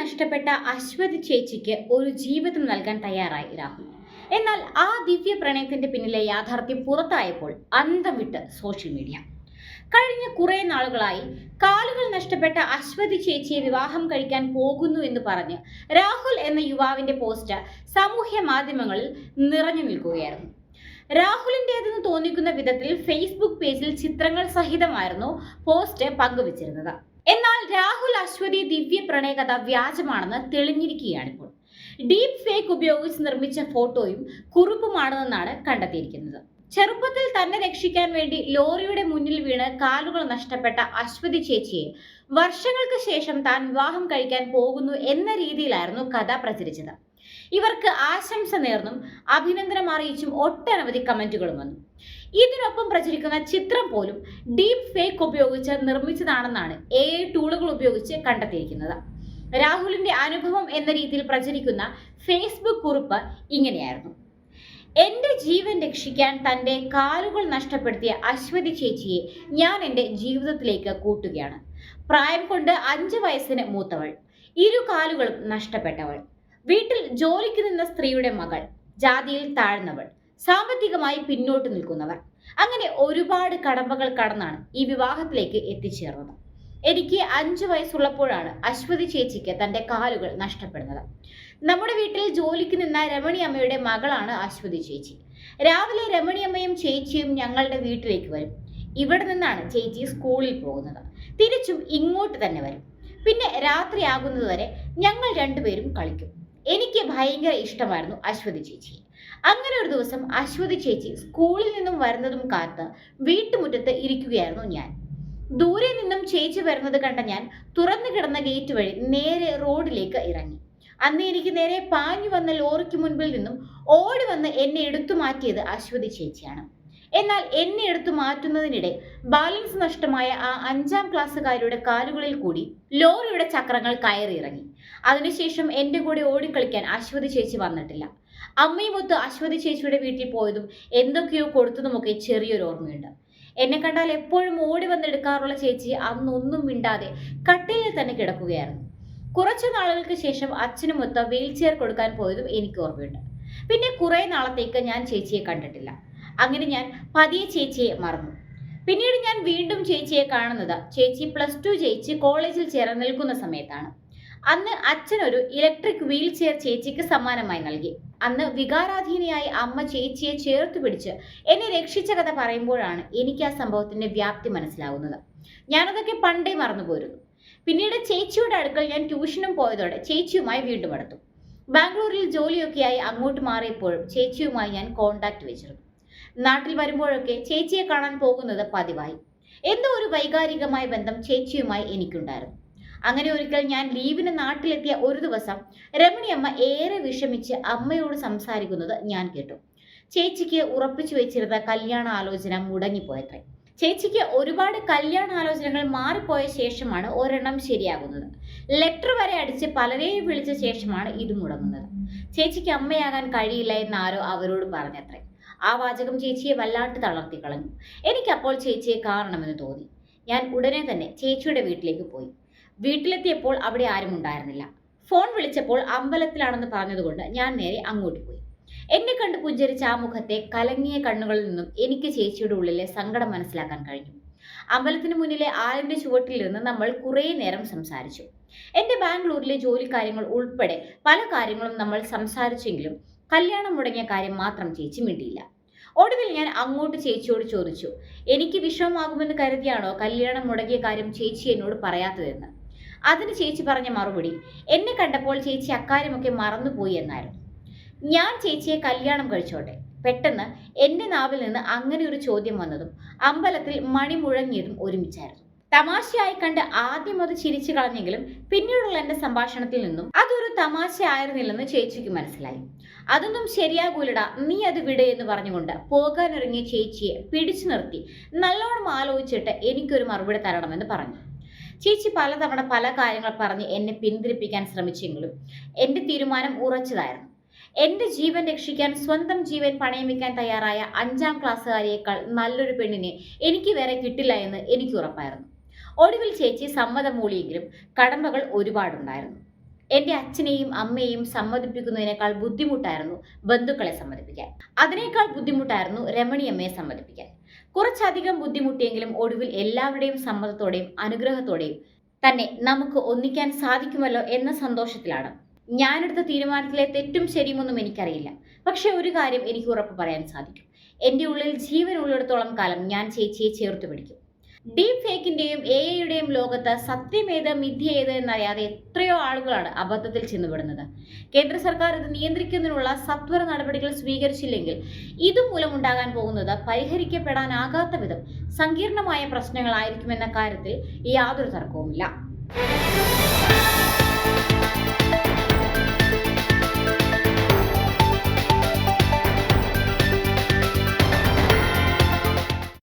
നഷ്ടപ്പെട്ട അശ്വതി ചേച്ചിക്ക് ഒരു ജീവിതം നൽകാൻ തയ്യാറായി രാഹുൽ. എന്നാൽ ആ ദിവ്യ പ്രണയത്തിന്റെ പിന്നിലെ യാഥാർത്ഥ്യം പുറത്തായപ്പോൾ അന്തം വിട്ട് സോഷ്യൽ മീഡിയ കഴിഞ്ഞ കുറെ നാളുകളായി കാലുകൾ നഷ്ടപ്പെട്ട അശ്വതി ചേച്ചിയെ വിവാഹം കഴിക്കാൻ പോകുന്നു എന്ന് പറഞ്ഞ് രാഹുൽ എന്ന യുവാവിന്റെ പോസ്റ്റ് സാമൂഹ്യ മാധ്യമങ്ങളിൽ നിറഞ്ഞു നിൽക്കുകയായിരുന്നു. രാഹുലിന്റെതെന്ന് തോന്നിക്കുന്ന വിധത്തിൽ ഫേസ്ബുക്ക് പേജിൽ ചിത്രങ്ങൾ സഹിതമായിരുന്നു പോസ്റ്റ് പങ്കുവച്ചിരുന്നത്. എന്നാൽ രാഹുൽ അശ്വതി ദിവ്യ പ്രണയകഥ വ്യാജമാണെന്ന് തെളിഞ്ഞിരിക്കുകയാണ് ഇപ്പോൾ. ഡീപ് ഫേക്ക് ഉപയോഗിച്ച് നിർമ്മിച്ച ഫോട്ടോയും കുറിപ്പുമാണെന്നാണ് കണ്ടെത്തിയിരിക്കുന്നത്. ചെറുപ്പത്തിൽ തന്നെ രക്ഷിക്കാൻ വേണ്ടി ലോറിയുടെ മുന്നിൽ വീണ് കാലുകൾ നഷ്ടപ്പെട്ട അശ്വതി ചേച്ചിയെ വർഷങ്ങൾക്ക് ശേഷം താൻ വിവാഹം കഴിക്കാൻ പോകുന്നു എന്ന രീതിയിലായിരുന്നു കഥ പ്രചരിച്ചത്. ഇവർക്ക് ആശംസ നേർന്നും അഭിനന്ദനം അറിയിച്ചും ഒട്ടനവധി കമന്റുകളും വന്നു. ഇതിനൊപ്പം പ്രചരിക്കുന്ന ചിത്രം പോലും ഡീപ് ഫേക്ക് ഉപയോഗിച്ച് നിർമ്മിച്ചതാണെന്നാണ് എ ടൂളുകൾ ഉപയോഗിച്ച് കണ്ടെത്തിയിരിക്കുന്നത്. രാഹുലിന്റെ അനുഭവം എന്ന രീതിയിൽ പ്രചരിക്കുന്ന ഫേസ്ബുക്ക് കുറിപ്പ് ഇങ്ങനെയായിരുന്നു. എന്റെ ജീവൻ രക്ഷിക്കാൻ തന്റെ കാലുകൾ നഷ്ടപ്പെടുത്തിയ അശ്വതി ചേച്ചിയെ ഞാൻ എന്റെ ജീവിതത്തിലേക്ക് കൂട്ടുകയാണ്. പ്രായം കൊണ്ട് അഞ്ച് വയസ്സിന് മൂത്തവൾ ഇരു കാലുകളും നഷ്ടപ്പെട്ടവൾ. വീട്ടിൽ ജോലിക്ക് നിന്ന സ്ത്രീയുടെ മകൾ ജാതിയിൽ താഴ്ന്നവൾ. സാമ്പത്തികമായി പിന്നോട്ട് നിൽക്കുന്നവർ. അങ്ങനെ ഒരുപാട് കടമ്പകൾ കടന്നാണ് ഈ വിവാഹത്തിലേക്ക് എത്തിച്ചേർന്നത്. എനിക്ക് അഞ്ചു വയസ്സുള്ളപ്പോഴാണ് അശ്വതി ചേച്ചിക്ക് തന്റെ കാലുകൾ നഷ്ടപ്പെടുന്നത്. നമ്മുടെ വീട്ടിൽ ജോലിക്ക് നിന്ന രമണി അമ്മയുടെ മകളാണ് അശ്വതി ചേച്ചി. രാവിലെ രമണി അമ്മയും ചേച്ചിയും ഞങ്ങളുടെ വീട്ടിലേക്ക് വരും. ഇവിടെ നിന്നാണ് ചേച്ചി സ്കൂളിൽ പോകുന്നത്. തിരിച്ചും ഇങ്ങോട്ട് തന്നെ വരും. പിന്നെ രാത്രിയാകുന്നതുവരെ ഞങ്ങൾ രണ്ടുപേരും കളിക്കും. എനിക്ക് ഭയങ്കര ഇഷ്ടമായിരുന്നു അശ്വതി ചേച്ചി അങ്ങനെ ഒരു ദിവസം അശ്വതി ചേച്ചി സ്കൂളിൽ നിന്നും വരുന്നതും കാത്ത് വീട്ടുമുറ്റത്ത് ഇരിക്കുകയായിരുന്നു ഞാൻ. ദൂരെ നിന്നും ചേച്ചി വരുന്നത് കണ്ട ഞാൻ തുറന്നു കിടന്ന ഗേറ്റ് വഴി നേരെ റോഡിലേക്ക് ഇറങ്ങി. അന്ന് എനിക്ക് നേരെ പാഞ്ഞു വന്ന ലോറിക്ക് മുൻപിൽ നിന്നും ഓടി വന്ന് എന്നെ എടുത്തു മാറ്റിയത് അശ്വതി ചേച്ചിയാണ്. എന്നാൽ എന്നെ എടുത്തു മാറ്റുന്നതിനിടെ ബാലൻസ് നഷ്ടമായ ആ അഞ്ചാം ക്ലാസ്സുകാരുടെ കാലുകളിൽ കൂടി ലോറിയുടെ ചക്രങ്ങൾ കയറിയിറങ്ങി. അതിനുശേഷം എന്റെ കൂടെ ഓടിക്കളിക്കാൻ അശ്വതി ചേച്ചി വന്നിട്ടില്ല. അമ്മയുമൊത്ത് അശ്വതി ചേച്ചിയുടെ വീട്ടിൽ പോയതും എന്തൊക്കെയോ കൊടുത്തതുമൊക്കെ ചെറിയൊരു ഓർമ്മയുണ്ട്. എന്നെ കണ്ടാൽ എപ്പോഴും ഓടി വന്നെടുക്കാറുള്ള ചേച്ചി അന്നൊന്നും മിണ്ടാതെ കട്ടിലിൽ തന്നെ കിടക്കുകയായിരുന്നു. കുറച്ചു നാളുകൾക്ക് ശേഷം അച്ഛനുമൊത്ത് വീൽ ചെയർ കൊടുക്കാൻ പോയതും എനിക്ക് ഓർമ്മയുണ്ട്. പിന്നെ കുറേ നാളത്തേക്ക് ഞാൻ ചേച്ചിയെ കണ്ടിട്ടില്ല. അങ്ങനെ ഞാൻ പതിയെ ചേച്ചിയെ മറന്നു. പിന്നീട് ഞാൻ വീണ്ടും ചേച്ചിയെ കാണുന്നത് ചേച്ചി പ്ലസ് ടു ജയിച്ച് കോളേജിൽ ചേരാൻ നിൽക്കുന്ന സമയത്താണ്. അന്ന് അച്ഛനൊരു ഇലക്ട്രിക് വീൽ ചെയർ ചേച്ചിക്ക് സമ്മാനമായി നൽകി. അന്ന് വികാരാധീനയായി അമ്മ ചേച്ചിയെ ചേർത്ത് പിടിച്ച് എന്നെ രക്ഷിച്ച കഥ പറയുമ്പോഴാണ് എനിക്ക് ആ സംഭവത്തിന്റെ വ്യാപ്തി മനസ്സിലാവുന്നത്. ഞാനതൊക്കെ പണ്ടേ മറന്നുപോയിരുന്നു. പിന്നീട് ചേച്ചിയുടെ അടുക്കൽ ഞാൻ ട്യൂഷനും പോയതോടെ ചേച്ചിയുമായി വീണ്ടും അടുത്തു. ബാംഗ്ലൂരിൽ ജോലിയൊക്കെയായി അങ്ങോട്ട് മാറിയപ്പോഴും ചേച്ചിയുമായി ഞാൻ കോണ്ടാക്ട് വെച്ചിരുന്നു. നാട്ടിൽ വരുമ്പോഴൊക്കെ ചേച്ചിയെ കാണാൻ പോകുന്നത് പതിവായി. എന്തോ ഒരു വൈകാരികമായ ബന്ധം ചേച്ചിയുമായി എനിക്കുണ്ടായിരുന്നു. അങ്ങനെ ഒരിക്കൽ ഞാൻ ലീവിന് നാട്ടിലെത്തിയ ഒരു ദിവസം രമണിയമ്മ ഏറെ വിഷമിച്ച് അമ്മയോട് സംസാരിക്കുന്നത് ഞാൻ കേട്ടു. ചേച്ചിക്ക് ഉറപ്പിച്ചു വെച്ചിരുന്ന കല്യാണ ആലോചന മുടങ്ങിപ്പോയത്രേ. ചേച്ചിക്ക് ഒരുപാട് കല്യാണ ആലോചനകൾ മാറിപ്പോയ ശേഷമാണ് ഒരെണ്ണം ശരിയാകുന്നത്. ലെറ്റർ വരെ അടിച്ച് പലരെയും വിളിച്ച ശേഷമാണ് ഇത് മുടങ്ങുന്നത്. ചേച്ചിക്ക് അമ്മയാകാൻ കഴിയില്ല എന്നാരോ അവരോട് പറഞ്ഞത്രേ. ആ വാചകം ചേച്ചിയെ വല്ലാണ്ട് തളർത്തി കളഞ്ഞു എനിക്കപ്പോൾ ചേച്ചിയെ കാണണമെന്ന് തോന്നി. ഞാൻ ഉടനെ തന്നെ ചേച്ചിയുടെ വീട്ടിലേക്ക് പോയി. വീട്ടിലെത്തിയപ്പോൾ അവിടെ ആരും ഉണ്ടായിരുന്നില്ല. ഫോൺ വിളിച്ചപ്പോൾ അമ്പലത്തിലാണെന്ന് പറഞ്ഞതുകൊണ്ട് ഞാൻ നേരെ അങ്ങോട്ട് പോയി. എന്നെ കണ്ട് പുഞ്ചരിച്ച ആ മുഖത്തെ കലങ്ങിയ കണ്ണുകളിൽ നിന്നും എനിക്ക് ചേച്ചിയുടെ ഉള്ളിലെ സങ്കടം മനസ്സിലാക്കാൻ കഴിഞ്ഞു. അമ്പലത്തിന് മുന്നിലെ ആലിന്റെ നിന്ന് നമ്മൾ കുറേ നേരം സംസാരിച്ചു. എന്റെ ബാംഗ്ലൂരിലെ ജോലി കാര്യങ്ങൾ ഉൾപ്പെടെ പല കാര്യങ്ങളും നമ്മൾ സംസാരിച്ചെങ്കിലും കല്യാണം മുടങ്ങിയ കാര്യം മാത്രം ചേച്ചി മിണ്ടിയില്ല. ഒടുവിൽ ഞാൻ അങ്ങോട്ട് ചേച്ചിയോട് ചോദിച്ചു എനിക്ക് വിഷമമാകുമെന്ന് കരുതിയാണോ കല്യാണം മുടങ്ങിയ കാര്യം ചേച്ചി എന്നോട് പറയാത്തതെന്ന്? അതിന് ചേച്ചി പറഞ്ഞ മറുപടി. എന്നെ കണ്ടപ്പോൾ ചേച്ചി അക്കാര്യമൊക്കെ മറന്നുപോയി എന്നായിരുന്നു. ഞാൻ ചേച്ചിയെ കല്യാണം കഴിച്ചോട്ടെ. പെട്ടെന്ന് എന്റെ നാവിൽ നിന്ന് അങ്ങനെ ഒരു ചോദ്യം വന്നതും അമ്പലത്തിൽ മണി മുഴങ്ങിയതും ഒരുമിച്ചായിരുന്നു. തമാശയായി കണ്ട് ആദ്യം അത് ചിരിച്ചു കളഞ്ഞെങ്കിലും പിന്നീടുള്ള എന്റെ സംഭാഷണത്തിൽ നിന്നും അതൊരു തമാശ ആയിരുന്നില്ലെന്ന് ചേച്ചിക്ക് മനസ്സിലായി. അതൊന്നും ശരിയാകൂലട. നീ അത് വിട് എന്ന് പറഞ്ഞുകൊണ്ട് പോകാനിറങ്ങിയ ചേച്ചിയെ പിടിച്ചു നിർത്തി നല്ലോണം ആലോചിച്ചിട്ട് എനിക്കൊരു മറുപടി തരണമെന്ന് പറഞ്ഞു. ചേച്ചി പലതവണ പല കാര്യങ്ങൾ പറഞ്ഞ് എന്നെ പിന്തിരിപ്പിക്കാൻ ശ്രമിച്ചെങ്കിലും എന്റെ തീരുമാനം ഉറച്ചതായിരുന്നു. എന്റെ ജീവൻ രക്ഷിക്കാൻ സ്വന്തം ജീവൻ പണയം വെക്കാൻ തയ്യാറായ അഞ്ചാം ക്ലാസ്സുകാരിയേക്കാൾ നല്ലൊരു പെണ്ണിനെ എനിക്ക് വേറെ കിട്ടില്ല എന്ന് എനിക്ക് ഉറപ്പായിരുന്നു. ഒടുവിൽ ചേച്ചി സമ്മതം മൂളിയെങ്കിലും കടമ്പകൾ ഒരുപാടുണ്ടായിരുന്നു. എന്റെ അച്ഛനെയും അമ്മയെയും സമ്മതിപ്പിക്കുന്നതിനേക്കാൾ ബുദ്ധിമുട്ടായിരുന്നു ബന്ധുക്കളെ സമ്മതിപ്പിക്കാൻ. അതിനേക്കാൾ ബുദ്ധിമുട്ടായിരുന്നു രമണിയമ്മയെ സമ്മതിപ്പിക്കാൻ. കുറച്ചധികം ബുദ്ധിമുട്ടിയെങ്കിലും ഒടുവിൽ എല്ലാവരുടെയും സമ്മതത്തോടെയും അനുഗ്രഹത്തോടെയും തന്നെ നമുക്ക് ഒന്നിക്കാൻ സാധിക്കുമല്ലോ എന്ന സന്തോഷത്തിലാണ്. ഞാനെടുത്ത തീരുമാനത്തിലെ തെറ്റും ശരിയുമൊന്നും എനിക്കറിയില്ല. പക്ഷെ ഒരു കാര്യം എനിക്ക് ഉറപ്പ് പറയാൻ സാധിക്കും. എന്റെ ഉള്ളിൽ ജീവൻ ഉള്ളിടത്തോളം കാലം ഞാൻ ചേച്ചിയെ ചേർത്ത് പിടിക്കും. ഡീപ് ഫേക്കിന്റെയും എ ഐയുടെയും ലോകത്ത് സത്യമേത് മിഥ്യ ഏത് എന്നറിയാതെ എത്രയോ ആളുകളാണ് അബദ്ധത്തിൽ ചെന്നുപെടുന്നത്. കേന്ദ്ര സർക്കാർ ഇത് നിയന്ത്രിക്കുന്നതിനുള്ള സത്വര നടപടികൾ സ്വീകരിച്ചില്ലെങ്കിൽ ഇതുമൂലം ഉണ്ടാകാൻ പോകുന്നത് പരിഹരിക്കപ്പെടാനാകാത്ത വിധം സങ്കീർണമായ പ്രശ്നങ്ങളായിരിക്കുമെന്ന കാര്യത്തിൽ യാതൊരു തർക്കവുമില്ല.